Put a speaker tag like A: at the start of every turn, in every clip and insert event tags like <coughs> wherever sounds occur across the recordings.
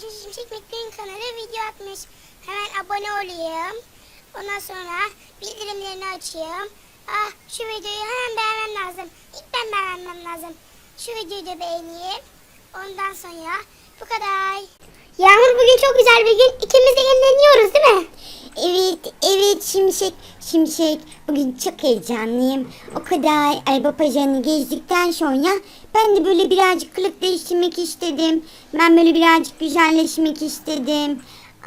A: Şimşek McQueen kanalı video atmış. Hemen abone olayım. Ondan sonra bildirimlerini açayım. Ah şu videoyu hemen beğenmem lazım. İlk ben beğenmem lazım. Şu videoyu da beğeneyim. Ondan sonra bu kadar. Yağmur bugün çok güzel bir gün. İkimiz de yenileniyoruz değil mi?
B: Evet, evet Şimşek, Şimşek. Bugün çok heyecanlıyım. O kadar araba pazarını gezdikten sonra ben de böyle birazcık kılık değiştirmek istedim. Ben böyle birazcık güzelleşmek istedim.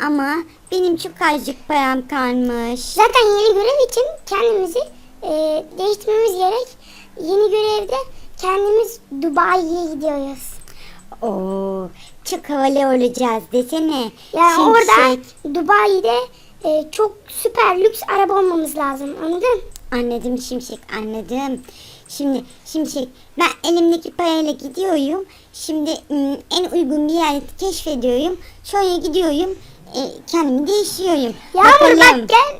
B: Ama benim çok azıcık param kalmış.
A: Zaten yeni görev için kendimizi e, değiştirmemiz gerek. Yeni görevde kendimiz Dubai'ye gidiyoruz.
B: Oo, çok havalı olacağız desene.
A: Yani
B: Şimşek.
A: orada Dubai'de e, çok süper lüks araba olmamız lazım. Anladın?
B: Anladım Şimşek anladım. Şimdi Şimşek ben elimdeki parayla gidiyorum. Şimdi en uygun bir yer keşfediyorum. Sonra gidiyorum e, kendimi değiştiriyorum.
A: Yağmur
B: Bakalım.
A: bak gel.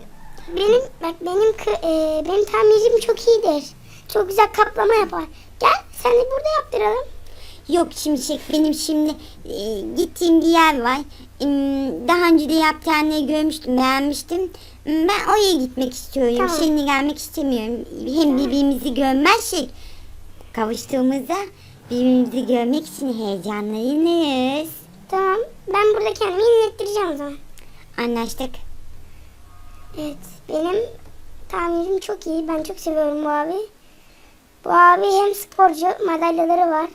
A: Benim bak benim e, benim tamircim çok iyidir. Çok güzel kaplama yapar. Gel sen de burada yaptıralım.
B: Yok Şimşek benim şimdi e, gittiğim bir yer var. Im, Daha önce de yaptığını görmüştüm beğenmiştim. Im, Ben oraya gitmek istiyorum.
A: Tamam.
B: Seninle gelmek istemiyorum. Hem birbirimizi görmezsek kavuştuğumuzda birbirimizi görmek için heyecanlanırız.
A: Tamam. Ben burada kendimi yenilettireceğim o zaman.
B: Anlaştık.
A: Evet. Benim tamircim çok iyi. Ben çok seviyorum bu abi. Bu abi hem sporcu madalyaları var.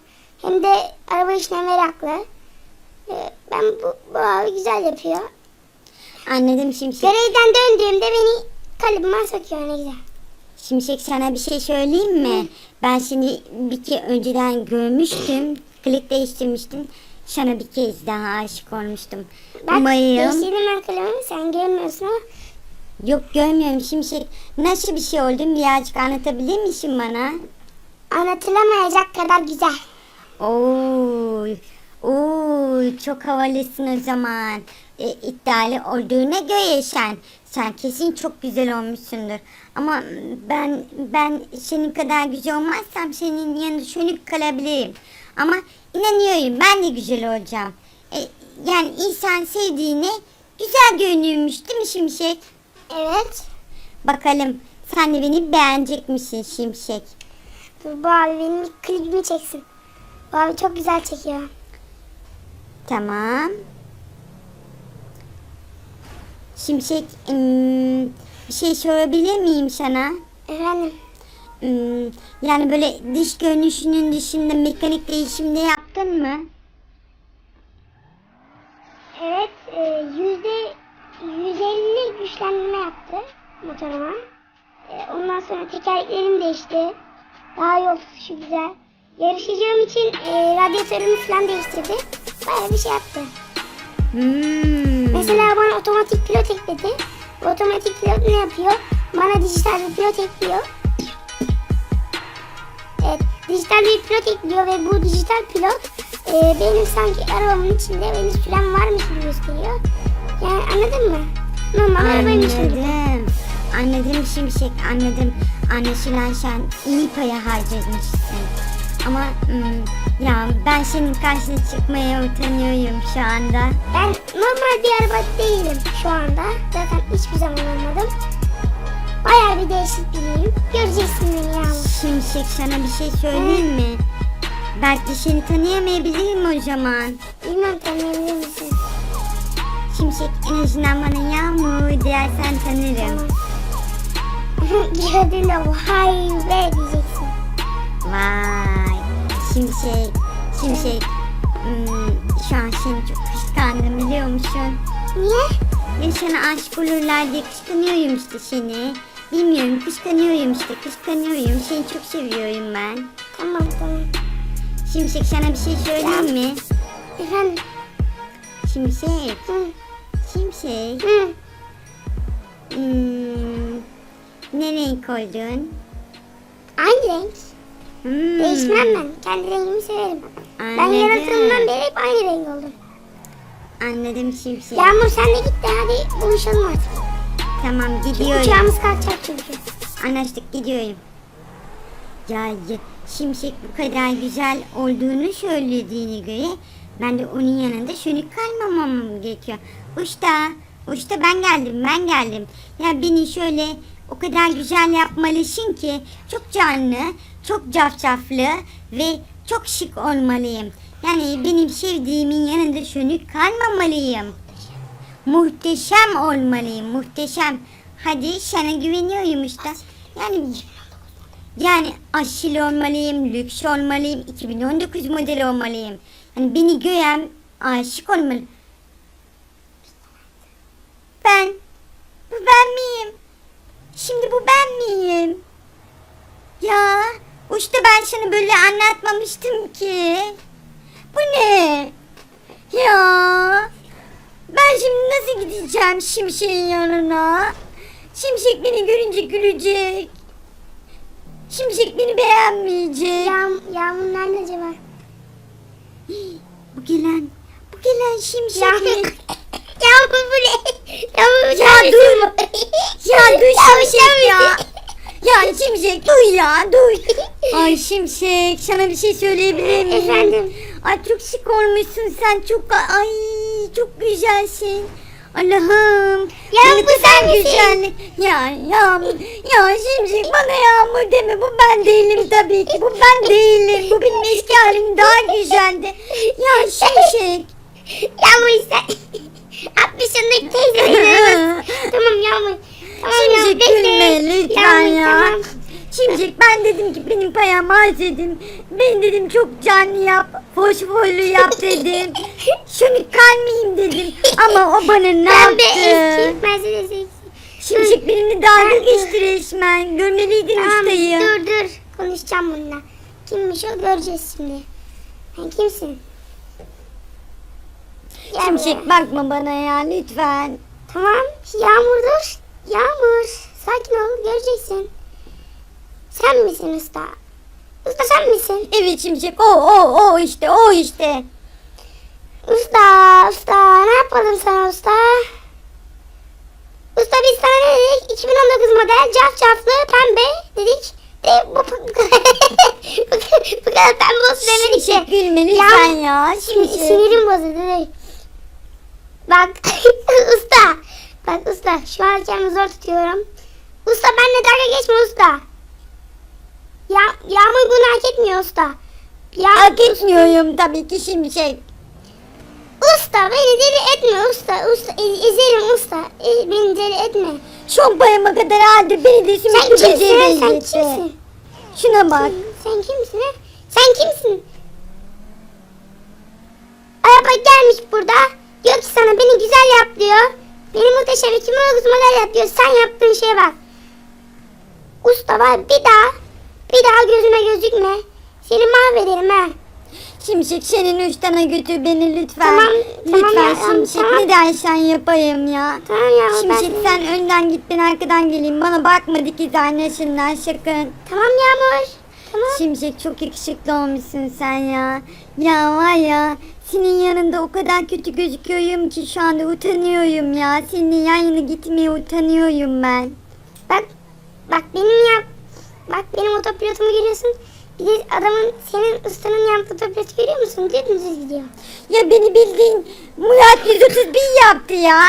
A: Hem de araba işine meraklı. Ee, Ben bu, bu abi güzel yapıyor.
B: Anladım Şimşek.
A: Görevden döndüğümde beni kalıbıma sokuyor ne güzel.
B: Şimşek sana bir şey söyleyeyim mi? Ben seni bir kez önceden görmüştüm. Klik değiştirmiştim. Sana bir kez daha aşık olmuştum.
A: Bak
B: Umarım.
A: değiştirdim ben kalemimi sen görmüyorsun ama
B: Yok görmüyorum Şimşek. Nasıl bir şey oldu? Birazcık anlatabilir misin bana?
A: anlatılamayacak kadar güzel.
B: Oo, oo, çok havalısın o zaman. E, iddialı olduğuna göre sen, sen kesin çok güzel olmuşsundur. Ama ben ben senin kadar güzel olmazsam senin yanında sönük kalabilirim. Ama inanıyorum ben de güzel olacağım. E, yani insan sevdiğine güzel görünüyormuş değil mi Şimşek?
A: Evet.
B: Bakalım sen de beni beğenecek misin Şimşek?
A: Dur ilk klibimi çeksin. Bu abi çok güzel çekiyor.
B: Tamam. Şimşek ım, bir şey sorabilir miyim sana?
A: Efendim.
B: Im, yani böyle dış görünüşünün dışında mekanik değişimde yaptın mı?
A: Evet. e, Yüzde 150 güçlendirme yaptı motoruma. E, Ondan sonra tekerleklerim değişti. Daha yol tutuşu güzel. Yarışacağım için e, radyatörümü falan değiştirdi. Bayağı bir şey yaptı.
B: Hmm.
A: Mesela bana otomatik pilot ekledi. Otomatik pilot ne yapıyor? Bana dijital bir pilot ekliyor. Evet, dijital bir pilot ekliyor ve bu dijital pilot e, benim sanki arabamın içinde benim sürem varmış gibi gösteriyor. Yani anladın mı? Normal arabaymış gibi.
B: Anladım. Anladım Şimşek anladım. Anlaşılan sen iyi para harcamışsın. Ama ım, ya ben senin karşına çıkmaya utanıyorum şu anda.
A: Ben normal bir araba değilim şu anda. Zaten hiçbir zaman olmadım. Bayağı bir değişik biriyim. Göreceksin beni yağmur.
B: Şimşek sana bir şey söyleyeyim mi? Belki seni tanıyamayabilirim o zaman.
A: Bilmem tanıyabilir misin?
B: Şimşek en azından bana yağmur dersen tanırım. <laughs>
A: Gördüğünde vay be diyeceksin.
B: Vay. Şimşek. Şimşek. Hmm, şu an seni çok kıskandım biliyor musun?
A: Niye?
B: Ben sana aşık olurlar diye kıskanıyorum işte seni. Bilmiyorum kıskanıyorum işte kıskanıyorum. Seni çok seviyorum ben.
A: Tamam tamam.
B: Şimşek sana bir şey söyleyeyim mi?
A: Efendim?
B: Şimşek.
A: Hı.
B: Şimşek.
A: Hı.
B: Hmm, ne renk oldun?
A: Aynı renk.
B: Hmm,
A: Değişmem ben. Kendi rengimi severim. Ben
B: Anladım.
A: yaratığımdan beri hep aynı renk oldum.
B: Anladım Şimşek.
A: Yağmur sen de git de hadi buluşalım artık.
B: Tamam gidiyorum.
A: Uçağımız kalkacak çünkü.
B: Anlaştık gidiyorum. Ya ya, Şimşek bu kadar güzel olduğunu söylediğine göre Ben de onun yanında sönük kalmamam gerekiyor. Usta, usta ben geldim, ben geldim. Ya beni şöyle o kadar güzel yapmalısın ki çok canlı, çok cafcaflı ve çok şık olmalıyım. Yani benim sevdiğimin yanında sönük kalmamalıyım. Muhteşem olmalıyım, muhteşem. Hadi sana güveniyorum usta. Yani yani aşil olmalıyım, lüks olmalıyım, 2019 model olmalıyım. Yani beni gören aşık olmalı. Ben, bu ben miyim? Şimdi bu ben miyim? Ya, usta ben sana böyle anlatmamıştım ki. Bu ne? Ya, ben şimdi nasıl gideceğim Şimşek'in yanına? Şimşek beni görünce gülecek. Şimşek beni beğenmeyecek.
A: Yağmur, Yağmur nerede acaba? <gasps>
B: Bu gelen, bu gelen Şimşek
A: Yağmur bu ne? Yağmur
B: Ya dur. Ya dur Şimşek ya. Ya Şimşek duy ya duy. Ay Şimşek sana bir şey söyleyebilir miyim?
A: Efendim?
B: Ay çok şık olmuşsun sen çok ay çok güzelsin. Allah'ım.
A: Ya bu sen
B: güzellik. Ya ya ya Şimşek bana yağmur deme bu ben değilim tabii ki bu ben değilim. Bu benim eski halim daha güzeldi. Ya Şimşek.
A: Yağmur sen. 60 yaşındaki teyze. tamam Yağmur. Tamam
B: Şimşek
A: bekle.
B: gülme lütfen
A: Yağmur,
B: ya.
A: Tamam.
B: Şimşek ben dedim ki benim payam az dedim. Ben dedim çok canlı yap, fosforlu yap dedim. <laughs> Şunu kalmayayım dedim. Ama o bana ne
A: Ben de
B: yaptı?
A: eski Mercedes eski.
B: Şimşek benimle dalga geçti resmen. Görmeliydin
A: Tamam
B: ustayı.
A: dur dur. Konuşacağım bununla. Kimmiş o göreceğiz şimdi. Sen kimsin?
B: Şimşek bakma bana ya lütfen.
A: Tamam. Yağmur dur. Yağmur. Sakin ol. Göreceksin. Sen misin usta? Usta sen misin?
B: Evet Şimşek o o o işte o işte.
A: Usta. Usta. Ne yapalım sana usta? Usta biz sana ne dedik? 2019 model caf caflı pembe dedik. De, <laughs> bu, bu, kadar pembe olsun demedik de.
B: Şimşek gülme lütfen ya.
A: Şimdi
B: Şimşek.
A: sinirim bozuldu. Bak <laughs> usta. Bak usta şu an kendimi zor tutuyorum. Usta benimle dalga geçme usta. Ya, Yağmur bunu hak etmiyor usta. Ya,
B: Hak etmiyorum tabii ki Şimşek.
A: Usta beni deli etme usta. Usta e, ezerim usta. E, beni deli etme.
B: Son payıma kadar aldı beni de
A: Sen
B: sümüklü
A: kimsin? Sen kimsin?
B: Şuna bak.
A: Sen kimsin ha? Sen kimsin? Araba gelmiş burada. Diyor ki sana beni güzel yap diyor. Beni muhteşem 2019 model yap diyor. Sen yaptığın şeye bak. Usta var bir daha. Bir daha gözüme gözükme. Seni mahvederim ha.
B: Şimşek senin uçtana götür beni lütfen.
A: Tamam, tamam
B: lütfen
A: ya,
B: Şimşek
A: tamam.
B: ne dersen yapayım ya.
A: Tamam ya
B: Şimşek
A: ben...
B: sen önden git ben arkadan geleyim. Bana bakma dikiz aynasından sakın.
A: Tamam Yağmur. Tamam.
B: Şimşek çok yakışıklı olmuşsun sen ya. Ya var ya senin yanında o kadar kötü gözüküyorum ki şu anda utanıyorum ya. Senin yan yana gitmeye utanıyorum ben.
A: Bak. Bak benim yap. Bak benim otopilotumu görüyorsun. Bir de adamın senin ustanın yaptığı otopilotu görüyor musun? Dümdüz gidiyor.
B: Ya beni bildiğin Murat 131 yaptı ya.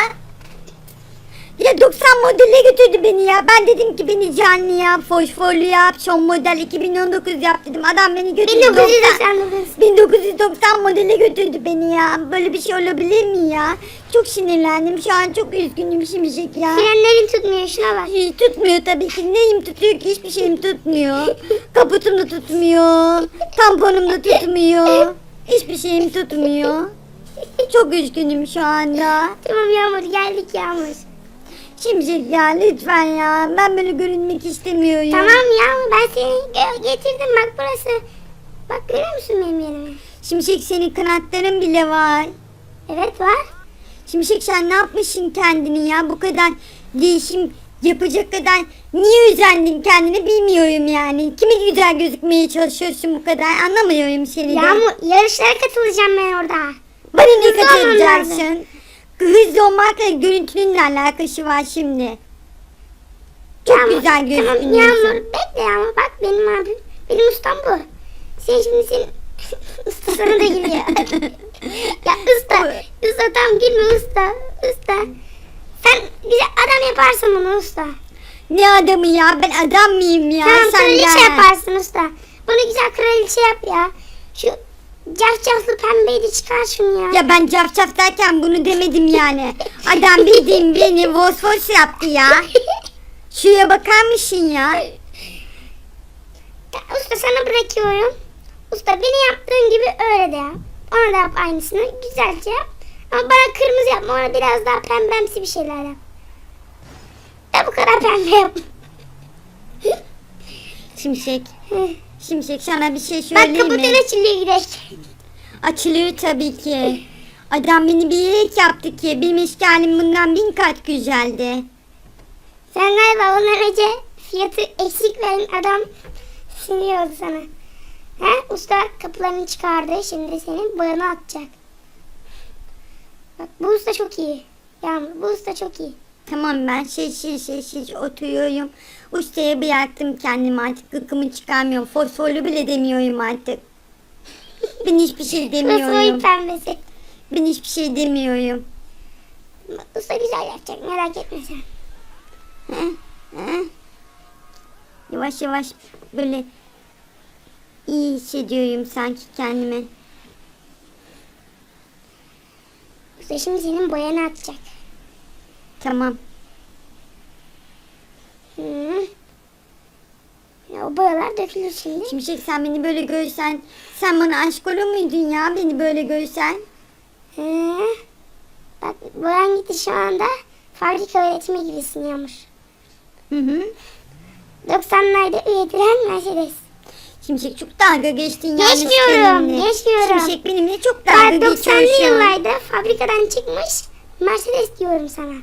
B: Ya 90 modele götürdü beni ya. Ben dedim ki beni canlı yap, fosforlu yap, son model 2019 yap dedim. Adam beni götürdü. 90
A: 1999.
B: 1990 modele götürdü beni ya. Böyle bir şey olabilir mi ya? Çok sinirlendim. Şu an çok üzgünüm Şimşek ya.
A: Frenlerin tutmuyor şuna bak.
B: Hiç tutmuyor tabii ki. Neyim tutuyor ki? Hiçbir şeyim tutmuyor. <laughs> Kaputum da tutmuyor. Tamponum da tutmuyor. Hiçbir şeyim tutmuyor. Çok üzgünüm şu anda.
A: Tamam Yağmur geldik Yağmur.
B: Şimşek ya lütfen ya. Ben böyle görünmek istemiyorum.
A: Tamam Yağmur ben seni getirdim bak burası. Bak görüyor musun benim yerimi?
B: Şimşek senin kanatların bile var.
A: Evet var.
B: Şimşek sen ne yapmışsın kendini ya? Bu kadar değişim yapacak kadar niye özendin kendini bilmiyorum yani. Kimi güzel gözükmeye çalışıyorsun bu kadar anlamıyorum seni de.
A: Yağmur yarışlara katılacağım ben orada.
B: Bana ne katılacaksın? Hızlı olmakla görüntünün ne alakası var şimdi? Çok
A: Yağmur,
B: güzel
A: Tamam
B: gözüküyorsun.
A: Yağmur bekle Yağmur bak benim abim. Benim ustam bu. Sen şimdi senin <laughs> ustasına da geliyor. <laughs> tam gülme usta. Usta. Sen güzel adam yaparsın bunu usta.
B: Ne adamı ya ben adam mıyım ya?
A: tamam
B: Sen
A: kraliçe yaparsın usta. Bunu güzel kraliçe yap ya. Şu cafcaflı pembeyi de çıkar şunu ya.
B: Ya ben cafcaf derken bunu demedim yani. Adam bildiğin beni vos vos yaptı ya. Şuraya bakar mısın ya?
A: Usta sana bırakıyorum. Usta beni yaptığın gibi öyle de yap. Ona da yap aynısını. Güzelce yap. Ama bana kırmızı yapma. Ona biraz daha pembemsi bir şeyler yap. Da bu kadar pembe yap.
B: Şimşek. Şimşek sana bir şey
A: Bak
B: söyleyeyim mi?
A: açılıyor gidelim.
B: Açılıyor tabii ki. Adam beni bir iyilik yaptı ki. Benim işgalim bundan bin kat güzeldi.
A: Sen galiba ondan önce fiyatı eksik veren adam siniriyordu sana. He? Usta kapılarını çıkardı. Şimdi senin bağını atacak. Bak bu usta çok iyi. Yağmur bu usta çok iyi.
B: Tamam ben şey şey şey şey oturuyorum. Ustaya bıraktım kendimi artık gıkımı çıkarmıyorum. Fosforlu bile demiyorum artık. Ben hiçbir şey demiyorum.
A: pembesi.
B: Ben hiçbir şey demiyorum.
A: Usta güzel yapacak merak etme sen.
B: Yavaş yavaş böyle iyi hissediyorum sanki kendime.
A: Usta şimdi senin boyanı atacak.
B: Tamam.
A: Hı. Ya o boyalar dökülür şimdi.
B: Şimşek sen beni böyle görsen sen bana aşk olur muydun ya beni böyle görsen?
A: Hı. Bak boyan gitti şu anda. Fabrika öğretimi gibisin Yağmur.
B: Hı hı.
A: 90'larda üretilen Mercedes.
B: Şimşek çok dalga geçtin yalnız
A: Geçmiyorum,
B: benimle.
A: geçmiyorum.
B: Şimşek benimle çok dalga
A: 90'lı
B: geçiyorsun.
A: yıllarda fabrikadan çıkmış Mercedes diyorum sana.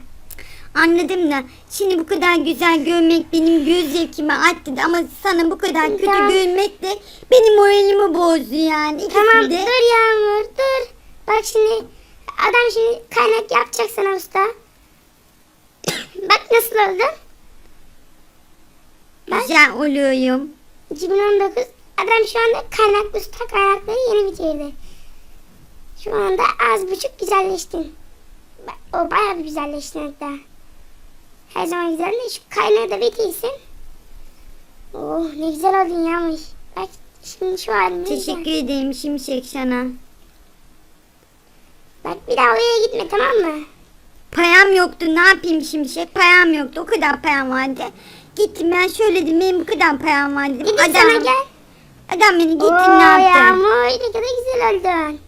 B: Anladım da şimdi bu kadar güzel görmek benim göz zevkimi arttı ama sana bu kadar kötü
A: Tamam.
B: görmek de benim moralimi bozdu yani. İkisi
A: Tamam
B: de.
A: dur Yağmur dur. Bak şimdi adam şimdi kaynak yapacak sana usta. <coughs> Bak nasıl oldu?
B: Güzel oluyorum.
A: 2019 adam şu anda kaynak usta kaynakları yeni bitirdi. Şu anda az buçuk güzelleştin. O bayağı bir güzelleştin hatta. Her zaman güzel de şu kaynağı da bitirsin. Oh ne güzel oldun Yağmur. Bak şimdi şu halinde
B: Teşekkür
A: güzel.
B: ederim Şimşek sana.
A: Bak bir daha oraya gitme tamam mı?
B: Payam yoktu ne yapayım Şimşek payam yoktu o kadar payam vardı. Gittim ben söyledim benim bu kadar payam var dedim.
A: Dedim sana gel.
B: adam beni gitti
A: Oo,
B: ne yaptı?
A: Yağmur ne kadar güzel oldun.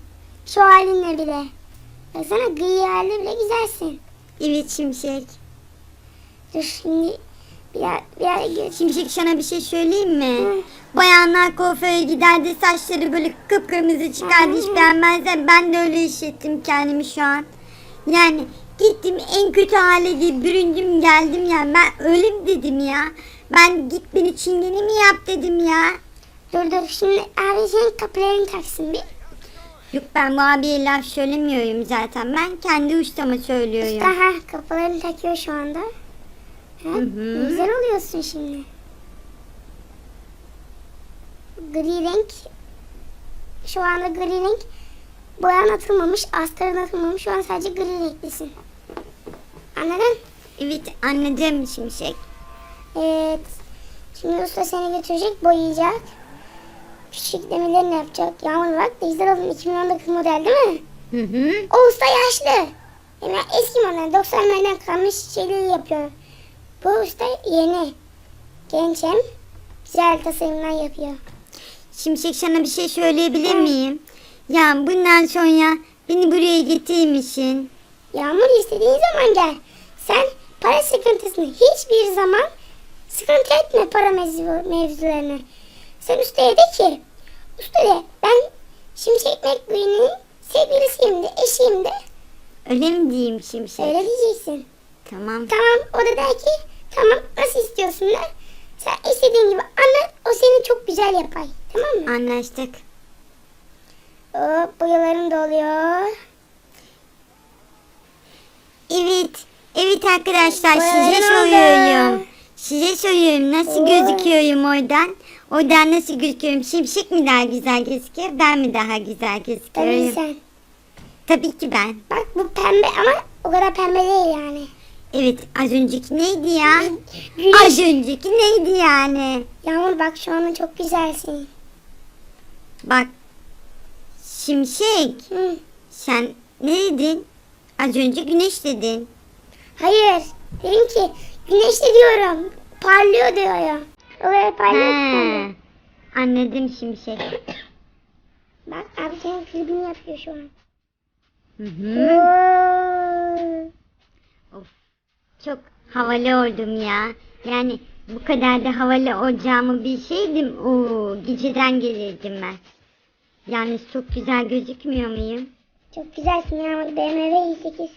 A: Şu halinle bile. Baksana gri haline bile güzelsin.
B: Evet Şimşek.
A: Dur şimdi bir ara, bir ara gör.
B: Şimşek sana bir şey söyleyeyim mi?
A: Hı.
B: Bayanlar kuaföre giderdi saçları böyle kıpkırmızı çıkardı hiç beğenmezler. Ben de öyle hissettim kendimi şu an. Yani gittim en kötü hale diye büründüm geldim yani ben öyle mi dedim ya? Ben git beni çingene mi yap dedim ya?
A: Dur dur şimdi abi senin kapılarını taksın bir.
B: Yok ben bu abiye laf söylemiyorum zaten. Ben kendi ustama söylüyorum.
A: Usta ha kapılarını takıyor şu anda. Ha,
B: Hı hı.
A: Güzel oluyorsun şimdi. Gri renk. Şu anda gri renk. Boyan atılmamış, astarın atılmamış. Şu an sadece gri renklisin. Anladın?
B: Evet anladım Şimşek.
A: Evet. Şimdi usta seni götürecek, boyayacak. Küçük demirlerini yapacak. Yağmur bak güzel oldu. 2019 model değil mi?
B: Hı hı.
A: O usta yaşlı. Yani eski model 90'lardan kalmış şeyleri yapıyor. Bu usta yeni. Genç hem güzel tasarımlar yapıyor.
B: Şimşek sana bir şey söyleyebilir
A: Hı.
B: miyim? Ya bundan sonra beni buraya getirir misin?
A: Yağmur istediğin zaman gel. Sen para sıkıntısını hiçbir zaman sıkıntı etme para mevzu, mevzularını. Sen ustaya de ki, usta de ben Şimşek McQueen'in sevgilisiyim de, eşiyim de.
B: Öyle mi diyeyim Şimşek?
A: Öyle diyeceksin.
B: Tamam.
A: Tamam o da der ki tamam nasıl istiyorsun der. Sen istediğin gibi anlat o seni çok güzel yapar. Tamam mı?
B: Anlaştık.
A: Hop boyaların da oluyor.
B: Evet. Evet arkadaşlar size soruyorum. Size soruyorum nasıl
A: Oo.
B: gözüküyorum oradan? Oradan nasıl gözüküyorum? Şimşek mi daha güzel gözüküyor? Ben mi daha güzel
A: Tabii
B: gözüküyorum?
A: sen.
B: Tabii ki ben.
A: Bak bu pembe ama o kadar pembe değil yani.
B: Evet az önceki neydi ya?
A: Güneş.
B: Az önceki neydi yani?
A: Yağmur bak şu anda çok güzelsin.
B: Bak Şimşek
A: Hı.
B: sen ne dedin? Az önce güneş dedin.
A: Hayır. Dedim ki güneşli diyorum. Parlıyor diyorum. O kadar parlıyor.
B: Anladım Şimşek. <coughs>
A: Bak abi senin klibini yapıyor şu an.
B: Hı hı.
A: Oo.
B: Çok havalı oldum ya. Yani bu kadar da havalı olacağımı bilseydim o geceden gelirdim ben. Yani çok güzel gözükmüyor muyum?
A: Çok güzelsin Yağmur. BMW i8.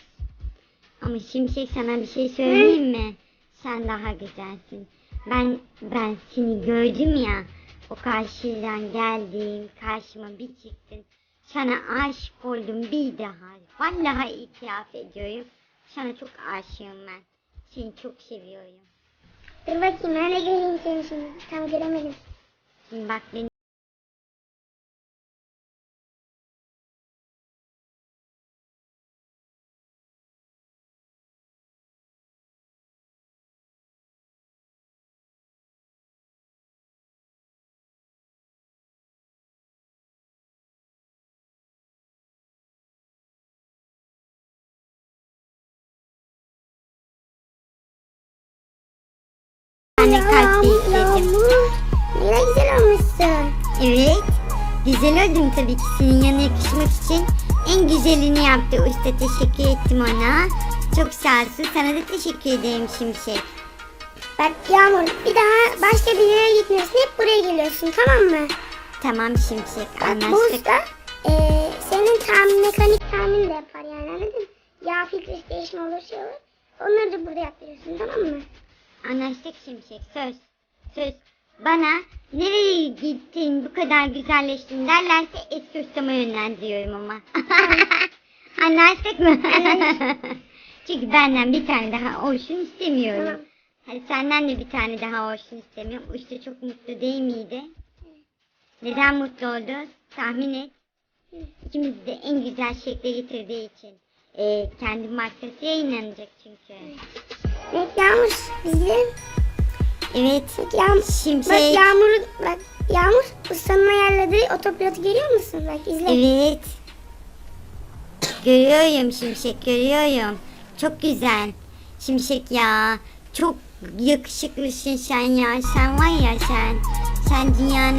B: Ama Şimşek sana bir şey söyleyeyim mi? Sen daha güzelsin. Ben ben seni gördüm ya. O karşıdan geldim. Karşıma bir çıktın. Sana aşık oldum bir daha. Vallahi itiraf ediyorum. Sana çok aşığım ben. Seni çok seviyorum.
A: Dur bakayım de göreyim seni şimdi. Tam göremedim.
B: Şimdi bak beni kalp izledim.
A: Yağmur. Ne güzel olmuşsun.
B: Evet. Güzel oldum tabii ki senin yanına yakışmak için en güzelini yaptı usta teşekkür ettim ona. Çok sağ olsun sana da teşekkür ederim Şimşek.
A: Bak Yağmur bir daha başka bir yere gitmiyorsun. Hep buraya geliyorsun tamam mı?
B: Tamam Şimşek
A: Bak bu
B: anlaştık.
A: usta eee senin tam mekanik tahmin de yapar yani anladın mı? Yağ filtresi değişme olur şey olur. Onları da burada yaptırıyorsun tamam mı?
B: Anlaştık Şimşek söz. Söz. Bana nereye gittin bu kadar güzelleştin derlerse eski ustama yönlendiriyorum ama. <laughs> Anlaştık mı? Çünkü benden bir tane daha olsun istemiyorum.
A: Tamam.
B: Hani senden de bir tane daha olsun istemiyorum. Usta çok mutlu değil miydi? Neden mutlu oldu? Tahmin et. İkimiz de en güzel şekle getirdiği için. Ee, kendi markası yayınlanacak çünkü.
A: Evet Yağmur biz gidelim.
B: Evet.
A: Bak Yağmur.
B: Şimşek.
A: Bak Yağmur bak Yağmur ustanın ayarladığı otopilotu görüyor musun? Bak izle.
B: Evet. Görüyorum Şimşek görüyorum. Çok güzel. Şimşek ya. Çok yakışıklısın sen ya. Sen var ya sen. Sen dünyanın